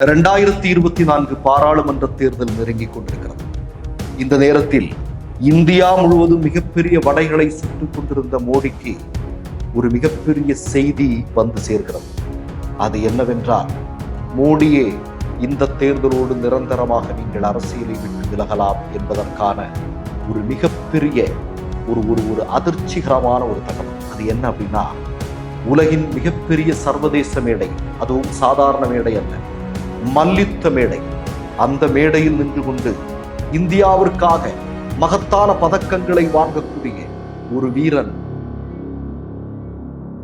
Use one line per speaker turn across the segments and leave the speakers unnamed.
ரெண்டாயிரத்தி இருபத்தி நான்கு பாராளுமன்ற தேர்தல் நெருங்கிக் கொண்டிருக்கிறது. இந்த நேரத்தில் இந்தியா முழுவதும் மிகப்பெரிய வடைகளை சுட்டுக் கொண்டிருந்த மோடிக்கு ஒரு மிகப்பெரிய செய்தி வந்து சேர்கிறது அது என்னவென்றால் மோடியே இந்த தேர்தலோடு நிரந்தரமாக நீங்கள் அரசியலை விட்டு விலகலாம் என்பதற்கான ஒரு மிகப்பெரிய ஒரு ஒரு ஒரு அதிர்ச்சிகரமான ஒரு தகவல். அது என்ன அப்படின்னா உலகின் மிகப்பெரிய சர்வதேச மேடை அதுவும் சாதாரண மேடை அல்ல மல்யுத்த மேடை அந்த மேடையில் நின்று கொண்டு இந்தியாவிற்காக மகத்தான பதக்கங்களை வாங்கக்கூடிய ஒரு வீரன்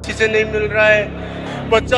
अच्छी से नहीं मिल रहा है बच्चा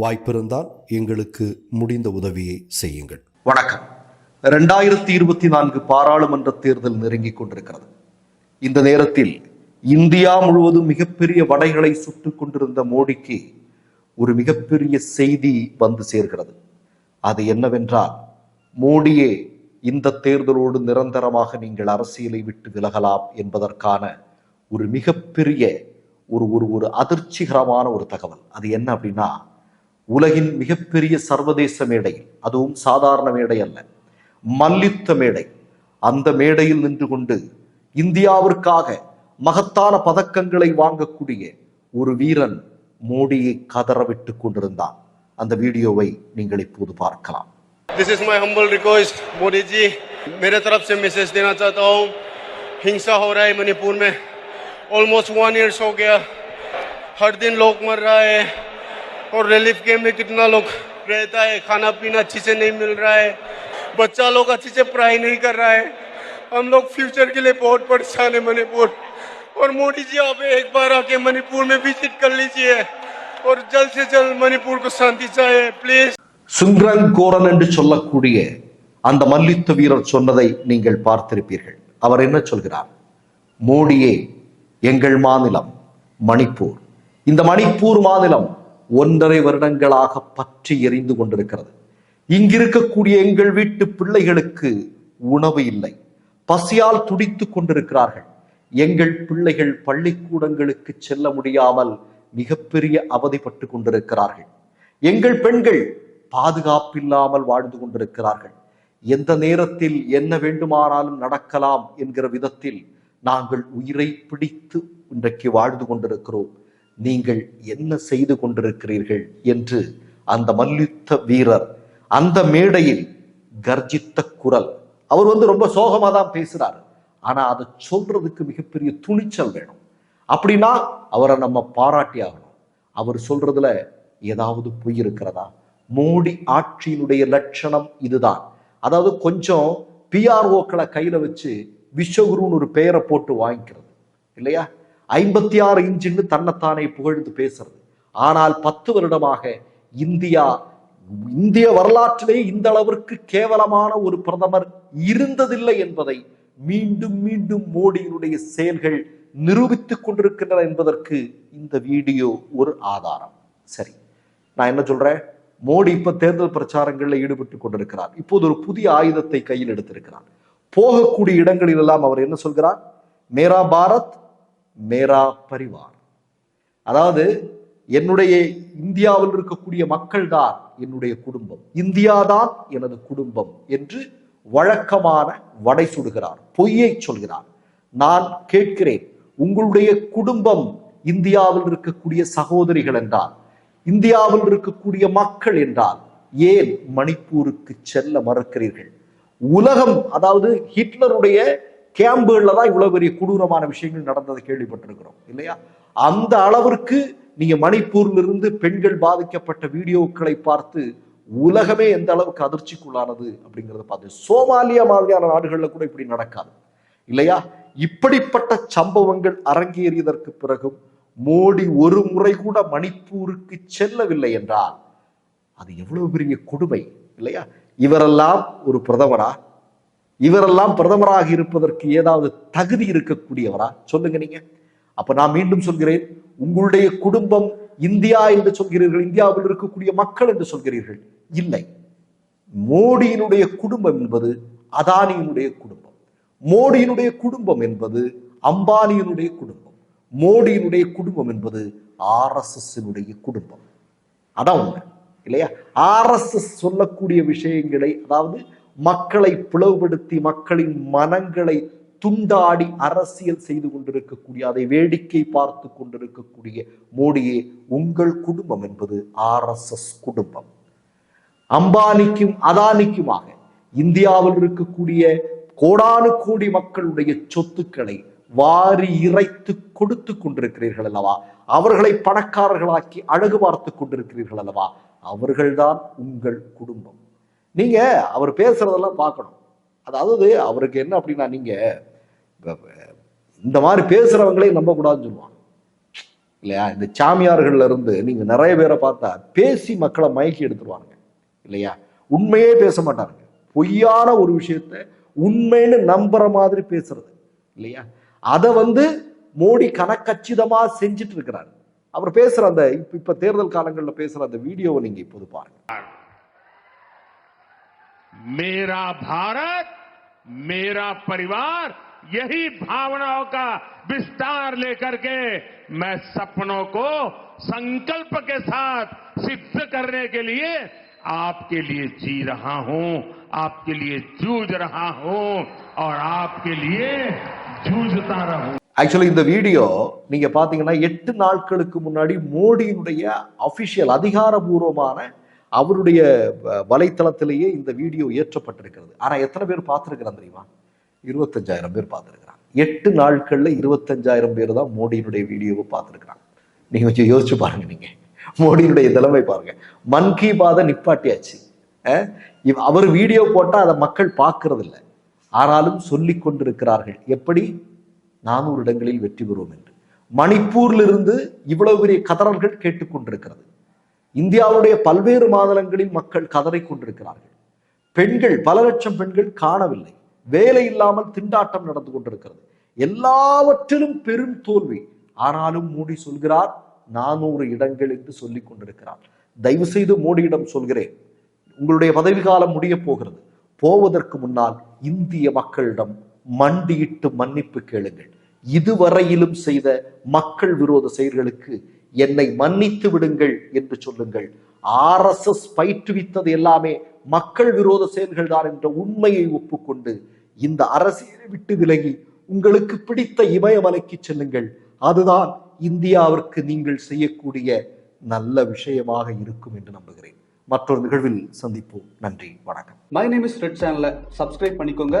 வாய்ப்பிருந்தால் எங்களுக்கு முடிந்த உதவியை செய்யுங்கள்.
வணக்கம். ரெண்டாயிரத்தி இருபத்தி நான்கு பாராளுமன்ற தேர்தல் நெருங்கிக் கொண்டிருக்கிறது. இந்த நேரத்தில் இந்தியா முழுவதும் மிகப்பெரிய வடைகளை சுட்டுக் கொண்டிருந்த மோடிக்கு ஒரு மிகப்பெரிய செய்தி வந்து சேர்கிறது. அது என்னவென்றால் மோடியே இந்த தேர்தலோடு நிரந்தரமாக நீங்கள் அரசியலை விட்டு விலகலாம் என்பதற்கான ஒரு மிகப்பெரிய ஒரு ஒரு ஒரு அதிர்ச்சிகரமான ஒரு தகவல். அது என்ன அப்படின்னா உலகின் மிகப்பெரிய சர்வதேச மேடை அதுவும் சாதாரண மேடை அல்ல மல்யுத்த மேடை அந்த மேடையில் நின்று கொண்டு இந்தியாவிற்காக மகத்தான பதக்கங்களை வாங்கக்கூடிய ஒரு வீரன் மோடியை கதறவிட்டுக் கொண்டிருந்தான் அந்த வீடியோவை நீங்கள் இப்போது பார்க்கலாம்
this is my humble request Modi ji मेरे तरफ से मैसेज देना चाहता हूँ हिंसा हो रहा है मणिपुर में ऑलमोस्ट वन ईयर्स हो गया हर दिन लोग मर रहा है और रिलीफ कैम्प में कितना लोग रहता है खाना पीना अच्छी से नहीं मिल रहा है बच्चा लोग अच्छी से पढ़ाई नहीं कर रहा है हम लोग फ्यूचर के लिए बहुत परेशान है मणिपुर और मोदी जी आप एक बार आके मणिपुर में विजिट कर लीजिए और जल्द से जल्द मणिपुर को शांति चाहिए प्लीज
சுங்ரங் கோரன் என்று சொல்லக்கூடிய அந்த மல்யுத்த வீரர் சொன்னதை நீங்கள் பார்த்திருப்பீர்கள் அவர் என்ன சொல்கிறார் மோடியே எங்கள் மாநிலம் மணிப்பூர் இந்த மணிப்பூர் மாநிலம் ஒன்றரை வருடங்களாக பற்றி எரிந்து கொண்டிருக்கிறது. இங்கிருக்கக்கூடிய எங்கள் வீட்டு பிள்ளைகளுக்கு உணவு இல்லை. பசியால் துடித்துக் கொண்டிருக்கிறார்கள். எங்கள் பிள்ளைகள் பள்ளிக்கூடங்களுக்கு செல்ல முடியாமல் மிகப்பெரிய அவதிப்பட்டு கொண்டிருக்கிறார்கள். எங்கள் பெண்கள் பாதுகாப்பில்லாமல் வாழ்ந்து கொண்டிருக்கிறார்கள். எந்த நேரத்தில் என்ன வேண்டுமானாலும் நடக்கலாம் என்கிற விதத்தில் நாங்கள் உயிரை பிடித்து இன்றைக்கு வாழ்ந்து கொண்டிருக்கிறோம். நீங்கள் என்ன செய்து கொண்டிருக்கிறீர்கள் என்று அந்த மல்யுத்த வீரர் அந்த மேடையில் கர்ஜித்த குரல். அவர் வந்து ரொம்ப சோகமா தான் பேசுறாரு. ஆனா அதை சொல்றதுக்கு மிகப்பெரிய துணிச்சல் வேணும். அப்படின்னா அவரை நம்ம பாராட்டி ஆகணும். அவர் சொல்றதுல ஏதாவது பொய் இருக்கிறதா மோடி ஆட்சியினுடைய லட்சணம் இதுதான். அதாவது கொஞ்சம் பிஆர்ஓக்களை கையில வச்சு விஸ்வகுருன்னு ஒரு பெயரை போட்டு வாங்கிக்கிறது. இல்லையா? ஐம்பத்தி ஆறு இன்ச்சுன்னு தன்னைத்தானே புகழ்ந்து பேசுறது. ஆனால் பத்து வருடமாக இந்தியா இந்திய வரலாற்றிலே இந்த அளவிற்கு கேவலமான ஒரு பிரதமர் இருந்ததில்லை என்பதை மீண்டும் மீண்டும் மோடியினுடைய செயல்கள் நிரூபித்துக் கொண்டிருக்கின்றன என்பதற்கு இந்த வீடியோ ஒரு ஆதாரம். சரி நான் என்ன சொல்றேன்? மோடி இப்ப தேர்தல் பிரச்சாரங்களில் ஈடுபட்டு கொண்டிருக்கிறார். இப்போது ஒரு புதிய ஆயுதத்தை கையில் எடுத்திருக்கிறார். போகக்கூடிய இடங்களில் எல்லாம் அவர் என்ன சொல்கிறார்? மேரா பாரத் மேரா பரிவார். அதாவது என்னுடைய இந்தியாவில் இருக்கக்கூடிய மக்கள் தான் என்னுடைய குடும்பம். இந்தியா தான் எனது குடும்பம் என்று வழக்கமான வடை சுடுகிறார் பொய்யை சொல்கிறார். நான் கேட்கிறேன் உங்களுடைய குடும்பம் இந்தியாவில் இருக்கக்கூடிய சகோதரிகள் என்றால் இந்தியாவில் இருக்கக்கூடிய மக்கள் என்றால் ஏன் மணிப்பூருக்கு செல்ல மறுக்கிறீர்கள்? உலகம் அதாவது ஹிட்லருடைய கேம்புகளில் தான் இவ்வளோ பெரிய கொடூரமான விஷயங்கள் நடந்ததை கேள்விப்பட்டிருக்கிறோம் இல்லையா? அந்த அளவிற்கு நீங்க மணிப்பூரிலிருந்து பெண்கள் பாதிக்கப்பட்ட வீடியோக்களை பார்த்து உலகமே எந்த அளவுக்கு அதிர்ச்சிக்குள்ளானது அப்படிங்கிறத பார்த்து சோமாலியா மாதிரியான நாடுகளில் கூட இப்படி நடக்காது இல்லையா? இப்படிப்பட்ட சம்பவங்கள் அரங்கேறியதற்கு பிறகும் மோடி ஒரு முறை கூட மணிப்பூருக்கு செல்லவில்லை என்றால் அது எவ்வளவு பெரிய கொடுமை இல்லையா? இவரெல்லாம் ஒரு பிரதமரா? இவரெல்லாம் பிரதமராக இருப்பதற்கு ஏதாவது தகுதி இருக்கக்கூடியவரா? சொல்லுங்க நீங்க. அப்ப நான் மீண்டும் சொல்கிறேன் உங்களுடைய குடும்பம் இந்தியா என்று சொல்கிறீர்கள் இந்தியாவில் இருக்கக்கூடிய மக்கள் என்று சொல்கிறீர்கள். இல்லை. மோடியினுடைய குடும்பம் என்பது அதானியினுடைய குடும்பம். மோடியினுடைய குடும்பம் என்பது அம்பானியினுடைய குடும்பம். மோடியினுடைய குடும்பம் என்பது ஆர்எஸ்எஸ்னுடைய குடும்பம். அதான் உண்மை இல்லையா? ஆர்எஸ்எஸ் சொல்லக்கூடிய விஷயங்களை அதாவது மக்களை பிளவுபடுத்தி மக்களின் மனங்களை துண்டாடி அரசியல் செய்து கொண்டிருக்கக்கூடிய அதை வேடிக்கை பார்த்து கொண்டிருக்கக்கூடிய மோடியே உங்கள் குடும்பம் என்பது ஆர்எஸ்எஸ் குடும்பம். அம்பானிக்கும் அதானிக்குமாக இந்தியாவில் இருக்கக்கூடிய கோடானு கோடி மக்களுடைய சொத்துக்களை வாரி இறைத்து கொடுத்து கொண்டிருக்கிறீர்கள் அல்லவா? அவர்களை பணக்காரர்களாக்கி அழகு பார்த்து கொண்டிருக்கிறீர்கள் அல்லவா? அவர்கள்தான் உங்கள் குடும்பம். நீங்க அவர் பேசுறதெல்லாம் பார்க்கணும். அதாவது அவருக்கு என்ன அப்படின்னா நீங்க இந்த மாதிரி பேசுறவங்களே நம்ப கூடாதுன்னு சொல்லுவாங்க. இல்லையா? இந்த சாமியார்கள்ல இருந்து நீங்க நிறைய பேரை பார்த்தா பேசி மக்களை மயக்கி எடுத்துருவாங்க இல்லையா? உண்மையே பேச மாட்டாருங்க பொய்யான ஒரு விஷயத்த உண்மைன்னு நம்புற மாதிரி பேசுறது. இல்லையா? அதை வந்து மோடி கணக்கச்சிதமா செஞ்சுட்டு இருக்கிறார். அவர் பேசுற அந்த இப்ப தேர்தல் காலங்களில் பேசுற அந்த வீடியோவை நீங்க இப்போது பாருங்க.
मेरा भारत मेरा परिवार यही भावनाओं का विस्तार लेकर के मैं सपनों को संकल्प के साथ सिद्ध करने के लिए आपके लिए जी रहा हूं आपके लिए जूझ रहा हूं और आपके लिए जूझता रहूं
ஆக்சுவலி இந்த வீடியோ நீங்க பாத்தீங்கன்னா எட்டு நாட்களுக்கு முன்னாடி மோடியினுடைய அபிஷியல் அதிகாரபூர்வமான அவருடைய வ- வலைத்தளத்திலேயே இந்த வீடியோ ஏற்றப்பட்டிருக்கிறது. ஆனால் எத்தனை பேர் பார்த்துருக்கிறான் தெரியுமா? இருபத்தஞ்சாயிரம் பேர் பார்த்துருக்கிறாங்க. எட்டு நாட்களில் இருபத்தஞ்சாயிரம் பேர் தான் மோடியினுடைய வீடியோவை பார்த்துருக்குறாங்க. நீங்க கொஞ்சம் யோசிச்சு பாருங்க நீங்க. மோடியினுடைய தலைமை பாருங்க. மன் கி பாதை நிப்பாட்டியாச்சு. இவ்- அவர் வீடியோ போட்டா அதை மக்கள் பார்க்கறது இல்ல ஆனாலும் சொல்லி கொண்டிருக்கிறார்கள். எப்படி? நானூறு இடங்களில் வெற்றி பெறுவோம் என்று. மணிப்பூரிலிருந்து இவ்வளவு பெரிய கதறல்கள் கேட்டுக்கொண்டிருக்கிறது. இந்தியாவுடைய பல்வேறு மாநிலங்களில் மக்கள் கதறிக் கொண்டிருக்கிறார்கள். பெண்கள் பல லட்சம் பெண்கள் காணவில்லை. வேலை இல்லாமல் திண்டாட்டம் நடந்து கொண்டிருக்கிறது. எல்லாவற்றிலும் பெரும் தோல்வி. ஆனாலும் மோடி சொல்கிறார் நானூறு இடங்கள் என்று சொல்லிக் கொண்டிருக்கிறார். தயவு செய்து மோடியிடம் சொல்கிறேன் உங்களுடைய பதவி காலம் முடிய போகிறது. போவதற்கு முன்னால் இந்திய மக்களிடம் மண்டியிட்டு மன்னிப்பு கேளுங்கள். இதுவரையிலும் செய்த மக்கள் விரோத செயல்களுக்கு என்னை மன்னித்து விடுங்கள் என்று சொல்லுங்கள். ஆர்எஸ்எஸ் பயிற்றுவித்தது எல்லாமே மக்கள் விரோத செயல்கள் தான் என்ற உண்மையை ஒப்புக்கொண்டு இந்த அரசியலை விட்டு விலகி உங்களுக்கு பிடித்த இமயமலைக்கு செல்லுங்கள். அதுதான் இந்தியாவிற்கு நீங்கள் செய்யக்கூடிய நல்ல விஷயமாக இருக்கும் என்று நம்புகிறேன். மற்றொரு நிகழ்வில் சந்திப்போம். நன்றி வணக்கம்.
மை நேம் இஸ் ரெட் சேனலை சப்ஸ்கிரைப் பண்ணிக்கோங்க.